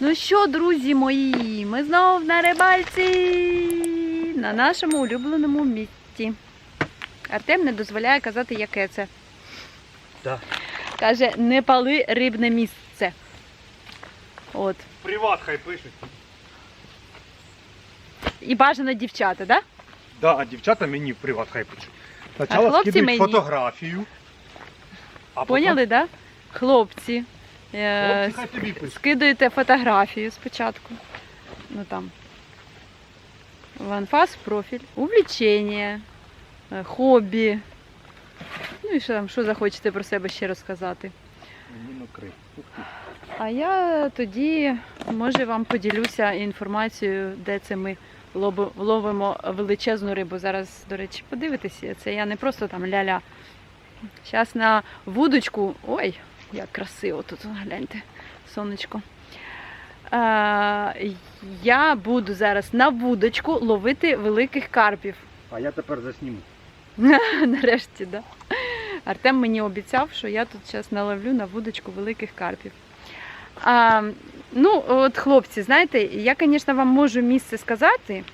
Ну що, друзі мої, ми знову на рибальці на нашому улюбленому місці. Артем не дозволяє казати, яке це. Да. Каже, не пали рибне місце. От. Приват хай пишуть. І бажано дівчата, так? Да, а дівчата мені в приват хай пишуть. Спочатку хлопці скидують мені. фотографію. А потім Поняли, так? Да? Хлопці. Е, Хлопці хай тобі пишуть. скидаєте фотографію спочатку. Ну там. В анфас профіль, увлечення, е, хобі. Ну і що там, що захочете про себе ще розказати. Мені накрив. А я тоді, може, вам поділюся інформацією, де це ми ловимо величезну рибу. Зараз, до речі, подивитися. Це я не просто там ля-ля. Зараз на вудочку. Ой, як красиво тут, гляньте, сонечко. Е, я буду зараз на вудочку ловити великих карпів. А я тепер засніму. Нарешті, да. Артем мені обіцяв, що я тут зараз наловлю на вудочку великих карпів. А, ну, от хлопці, знаєте, я, звісно, вам можу місце сказати.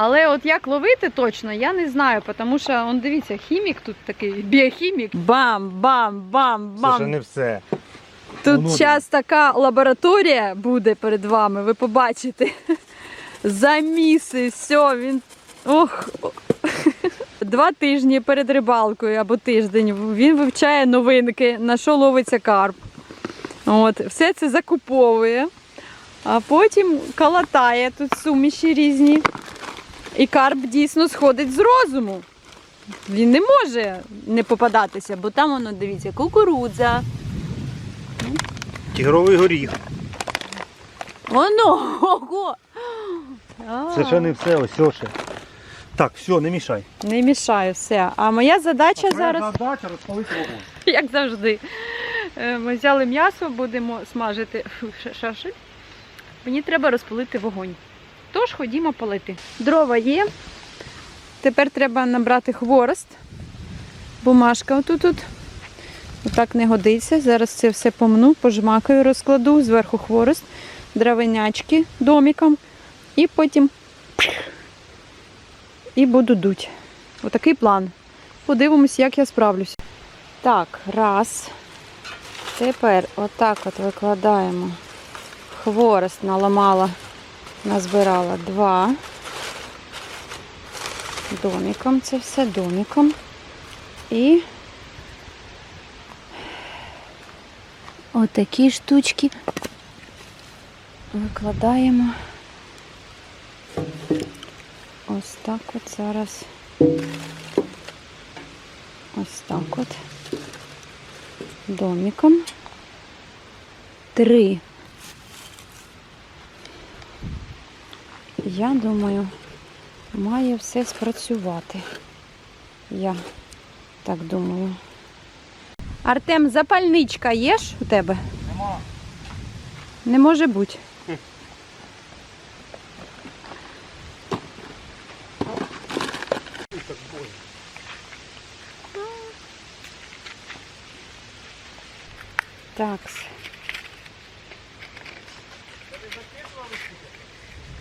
Але от як ловити точно, я не знаю, тому що, он, дивіться, хімік тут такий, біохімік. Бам, бам, бам, Це ще не все. Тут Воно зараз така лабораторія буде перед вами, ви побачите. Заміси, все, він. Ох. Два тижні перед рибалкою або тиждень він вивчає новинки, на що ловиться карп. От, все це закуповує, а потім калатає тут суміші різні. І карп дійсно сходить з розуму. Він не може не попадатися, бо там воно, дивіться, кукурудза. Тігровий горіх. Воно! Ого! А, Це ще не все, ось ще. Так, все, не мішай. Не мішаю все. А моя задача зараз, задача розпалити вогонь. як завжди, е, ми взяли м'ясо, будемо смажити шашель. Мені треба розпалити вогонь. Тож ходімо палити. Дрова є. Тепер треба набрати хворост. Бумажка отут. -от. Отак не годиться. Зараз це все помну, пожмакаю, розкладу, зверху хворост, дровинячки доміком. І потім і буду дуть. Отакий план. Подивимось, як я справлюся. Так, раз. Тепер отак от викладаємо. Хворост наламала, назбирала два. Доміком це все, доміком. І отакі штучки викладаємо. Ось так от зараз. Ось так от. Домиком. Три. Я думаю, має все спрацювати. Я так думаю. Артем, запальничка є ж у тебе? Нема. Не може бути. Так.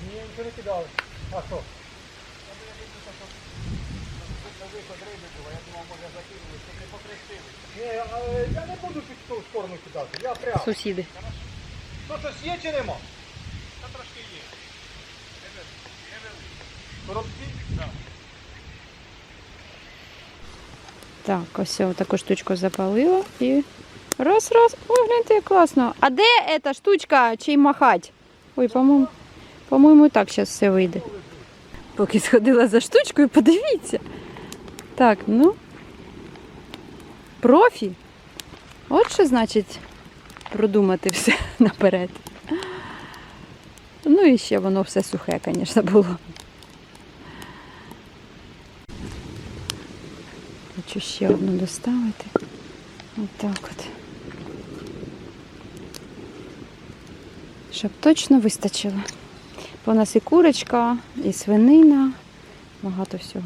Ні, нічого не кидали. А що? Ні, але я не буду під ту сторону кидати, я прямо. Сусіди. Ну щось є чи нема? Та трошки є. Коробки? Так. Так, ось я таку штучку запалила і раз, раз. Ой, гляньте, як класно. А де ця штучка? Чим махать? Ой, по-моєму, по-моєму, і так зараз все вийде. Поки сходила за штучкою, подивіться. Так, ну. Профі. От що значить продумати все наперед. Ну і ще воно все сухе, звісно, було. Хочу ще одну доставити. Отак от. Щоб точно вистачило. У нас і курочка, і свинина, багато всього.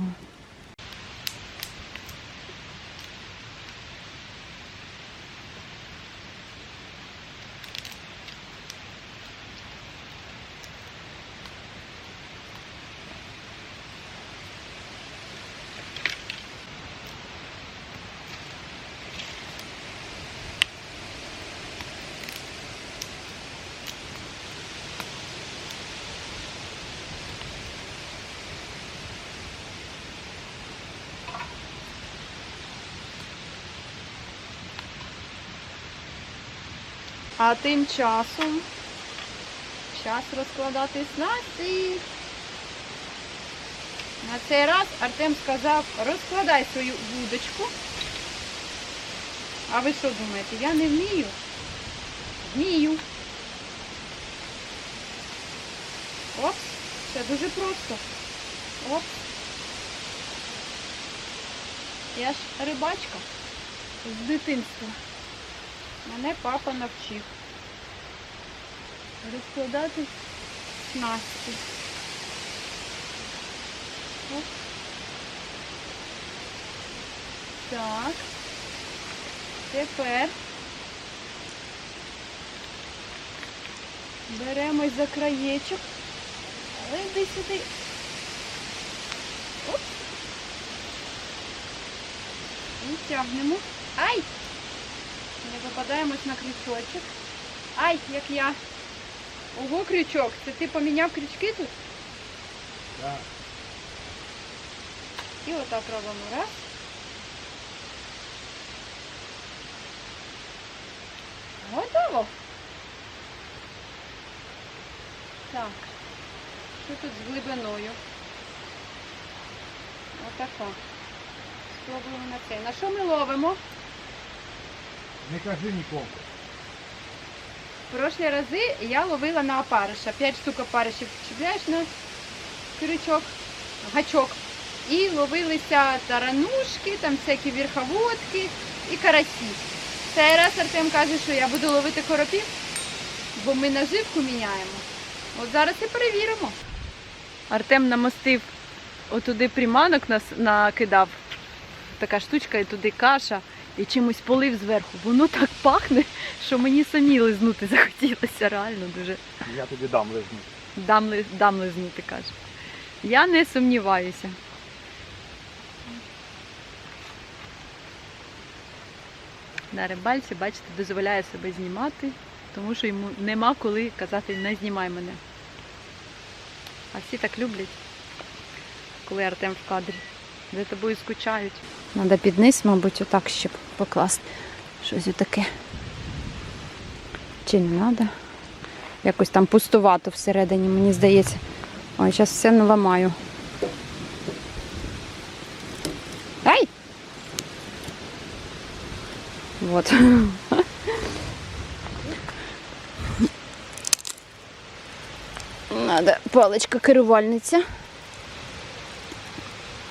А тим часом час розкладати снасті. На цей раз Артем сказав, розкладай свою вудочку. А ви що думаєте, я не вмію? Вмію. Оп, це дуже просто. Оп. Я ж рибачка з дитинства. Мене папа навчив розкладати снасті. Оп. Так. Тепер беремось за краєчок. Але йди сюди. Оп. І тягнемо. Ай! Не попадаємось на крючочок. Ай, як я. Ого, крючок. Це ти поміняв крючки тут? Так. І отак робимо. Раз. Готово. Так. Що тут з глибиною? Отака. Спробуємо на це. На що ми ловимо? Не кажи нікому. В прошлі рази я ловила на опариша. П'ять штук опаришів чіпляєш на крючок, гачок. І ловилися таранушки, там всякі верховодки і карасі. Цей раз Артем каже, що я буду ловити коропів, бо ми наживку міняємо. От зараз і перевіримо. Артем намостив отуди приманок нас накидав. Така штучка, і туди каша, і чимось полив зверху. Воно так пахне, що мені самі лизнути захотілося, реально дуже. Я тобі дам лизнути. Дам, ли- дам лизнути, каже. Я не сумніваюся. На рибальці, бачите, дозволяє себе знімати, тому що йому нема коли казати не знімай мене. А всі так люблять, коли Артем в кадрі. За тобою скучають. Треба під низ, мабуть, отак ще покласти. Щось отаке. Чи не треба? Якось там пустувато всередині, мені здається. Ой, зараз все наламаю. Ай! Вот. Надо паличка керувальниця.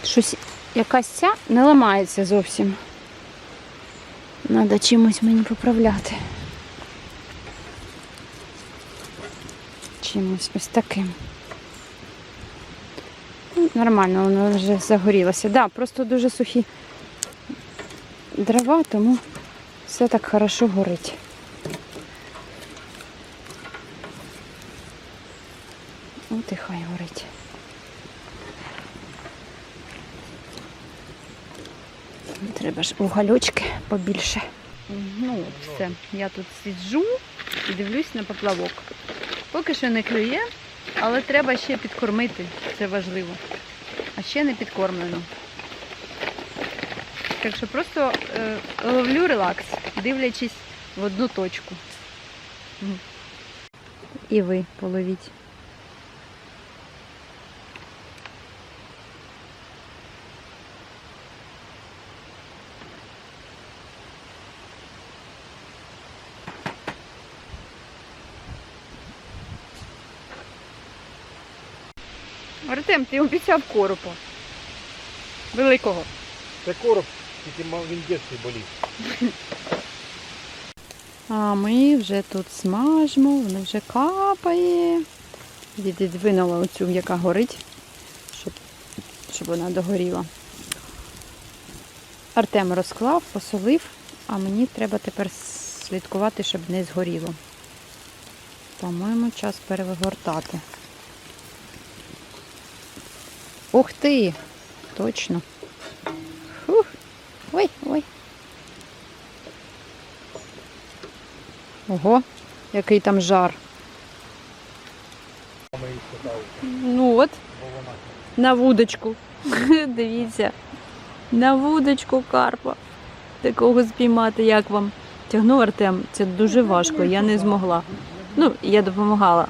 Щось якась ця не ламається зовсім. Надо чимось мені поправляти. Чимось ось таким. Ну, Нормально, воно вже загорілося. Да, просто дуже сухі дрова, тому все так хорошо горить. От і хай горить. Треба ж угольочки побільше. Ну, от все. Я тут сиджу і дивлюсь на поплавок. Поки що не клює, але треба ще підкормити. Це важливо. А ще не підкормлено. Так що просто е, ловлю релакс, дивлячись в одну точку. І ви половіть. Артем, ти обіцяв коропа. Великого. Це короб, тільки мав він дитинстві болів. А ми вже тут смажимо, воно вже капає. Відвинула оцю, яка горить, щоб, щоб вона догоріла. Артем розклав, посолив, а мені треба тепер слідкувати, щоб не згоріло. По-моєму, час перевигортати. Ух ти! Точно. Фух. Ой, ой. Ого, який там жар. Ну от, на вудочку. Дивіться. На вудочку карпа. Такого спіймати, як вам. Тягнув Артем, це дуже важко, я не змогла. Ну, я допомагала.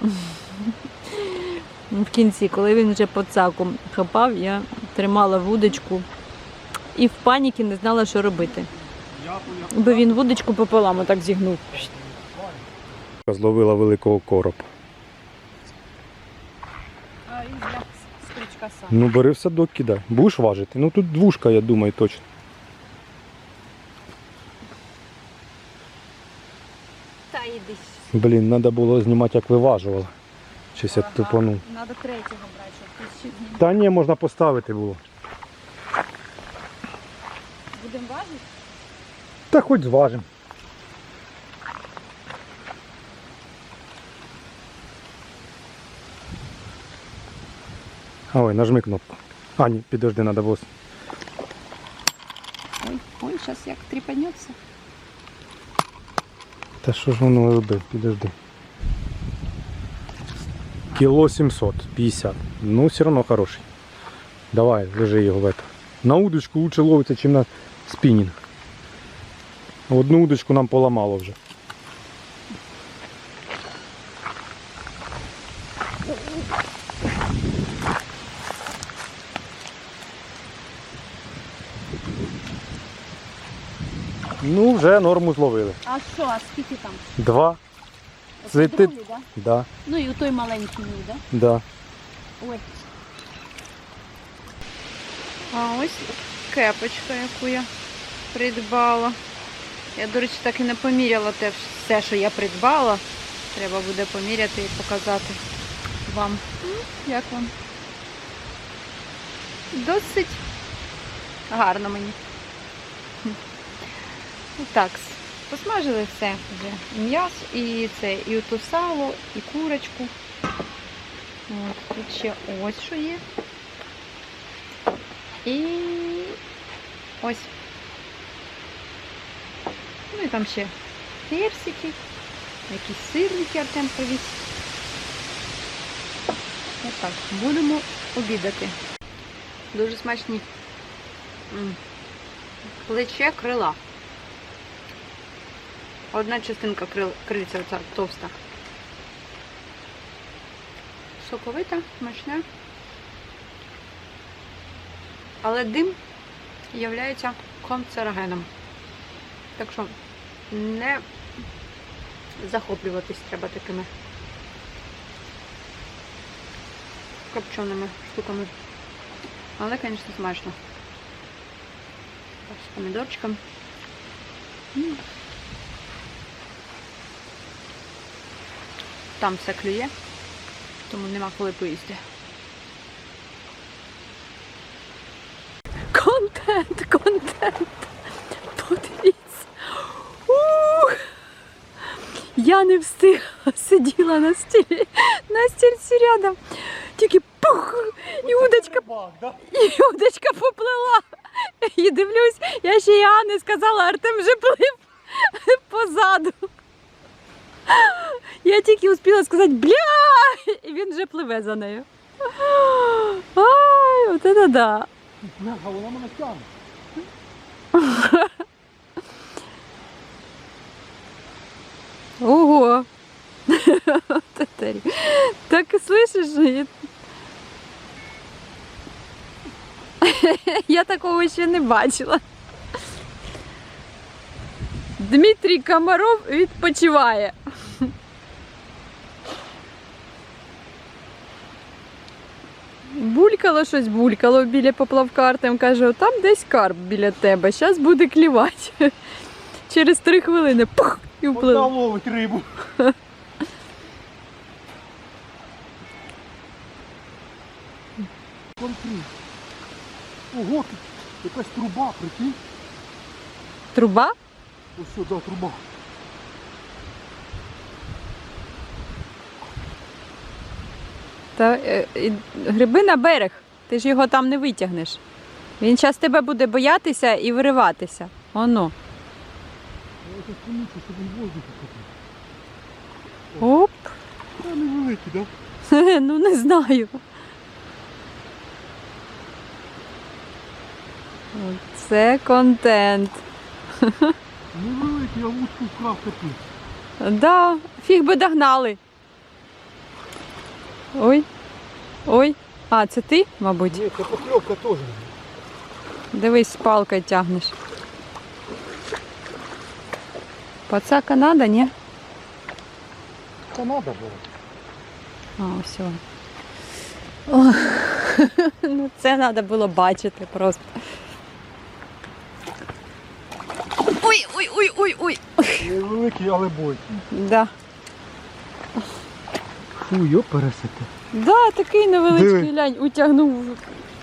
В кінці, коли він вже по цаку хапав, я тримала вудочку і в паніки не знала, що робити. Бо він вудочку пополам отак зігнув. Зловила великого коропа. А він для стрічка сам. Ну бери в садок кидай. Будеш важити? Ну тут двушка, я думаю, точно. Та йди. Блін, треба було знімати, як виважувала. Щось я тупанув. Треба третього брати, щоб ти ще. Та ні, можна поставити було. Будемо важити? Та хоч зважимо. Ой, нажми кнопку. А, ні, підожди, треба було. Ой, ой, зараз як тріпанеться. Та що ж воно робить? Підожди. Кіло 750. Ну, все одно хороший. Давай, лежи його в это. На удочку лучше ловиться, ніж на спінінг. Одну удочку нам поламало вже. Ну, вже норму зловили. А що, а скільки там? Два. Це ти- Другий, да? Да, Ну і у той маленький мій, да? да. Ой. А ось кепочка, яку я придбала. Я, до речі, так і не поміряла те все, що я придбала. Треба буде поміряти і показати вам. Як вам? Досить гарно мені. Ну, Так, посмажили все вже. М'ясо, і це, і ото сало, і курочку. От, тут ще ось що є. І ось. Ну і там ще персики, якісь сирники Артем привіз. Отак, будемо обідати. Дуже смачні. Плече крила. Одна частинка крил, крильця оця товста. Соковита, смачна. Але дим є канцерогеном. Так що не захоплюватись треба такими копченими штуками. Але, звісно, смачно. З помідорчиком. Там все клює, тому нема коли поїсти. Контент, контент. Подивіться. Ух. Я не встигла, сиділа на стілі, на стільці рядом. Тільки пух, і удочка, і удочка поплила. І дивлюсь, я ще й Анни сказала, Артем вже плив позаду. Я тільки успіла сказати бля, і він вже пливе за нею. Ай, от це да. А вона мене тягне. Ого. Так і слышиш? Я такого ще не бачила. Дмитрій Комаров відпочиває. Булькало щось, булькало біля поплавка. Артем каже, там десь карп біля тебе, зараз буде клівати. Через три хвилини пух, і вплив. ловить рибу. Ого, тут якась труба, прикинь. Труба? Ось сюди труба. Та е, і гриби на берег. Ти ж його там не витягнеш. Він зараз тебе буде боятися і вириватися. Оно. Оп. Та невеликий, да? Ну не знаю. Це контент. Невеликий я вудку вкрав капець. Да, фіг би догнали. Ой. Ой. А, це ти, мабуть? Ні, це покльовка теж. Дивись, палкою тягнеш. Пацака надо, ні? Це треба було. А, все. Ну це треба було бачити просто. Ой, ой, ой, ой, ой. Невеликий, але бойкий. Да. Фу, йо пересити. Да, такий невеличкий Диви. глянь, утягнув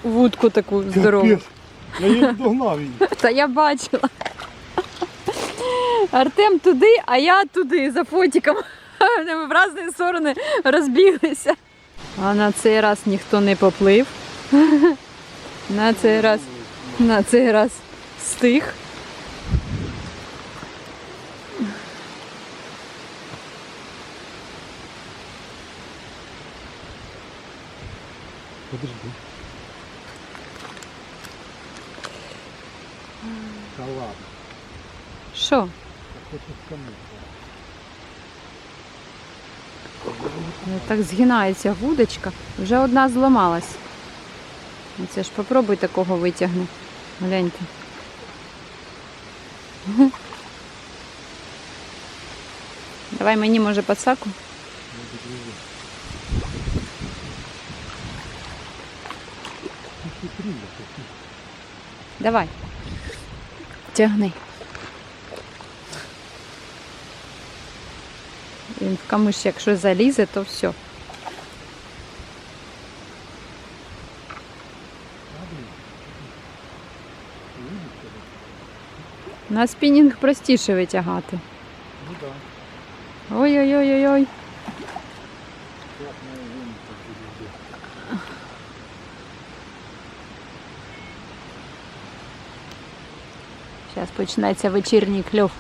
вудку таку здорову. Я її догнав її. Та я бачила. Артем туди, а я туди за фотиком. Ми в різні сторони розбіглися. А на цей раз ніхто не поплив. На цей раз, на цей раз стих. Подожди. Та ладно, Що? хочу. Ну, Так згинається вудочка. Вже одна зламалась. Оце ж попробуй такого витягни. Гляньте. Давай мені, може, пацаку. Давай. Тягни. Він в камиш, якщо залізе, то все. На спінінг простіше витягати. Ну так. Ой-ой-ой-ой-ой. Зараз почнеться вечірній кльов.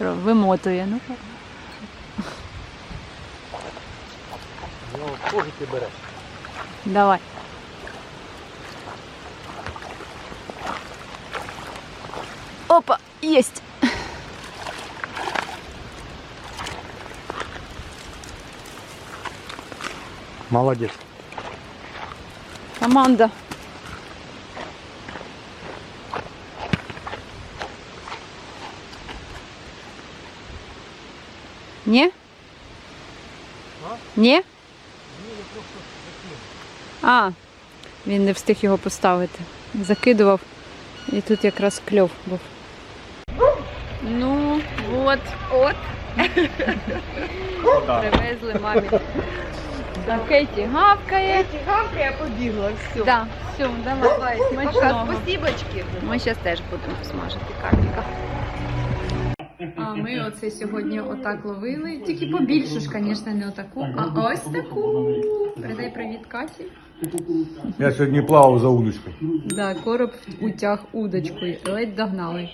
Вимотує. Ну. Ну, теж ти береш. Давай. Опа, есть. Молодець. Команда. Ні? А? Ні? А, він не встиг його поставити. Закидував. І тут якраз кльов був. Ну, от, от. Привезли мамі. Кеті гавкає. Гавка, я побігла, все. Да, все, давай, Пока, смачного. спасибочки. Ми зараз теж будемо смажити карпіка. А ми оце сьогодні отак ловили. Тільки побільше ж, звісно, не отаку, а ось таку. Передай привіт Каті. Я сьогодні плавав за удочкою. Да, короб утяг удочкою. Ледь догнали.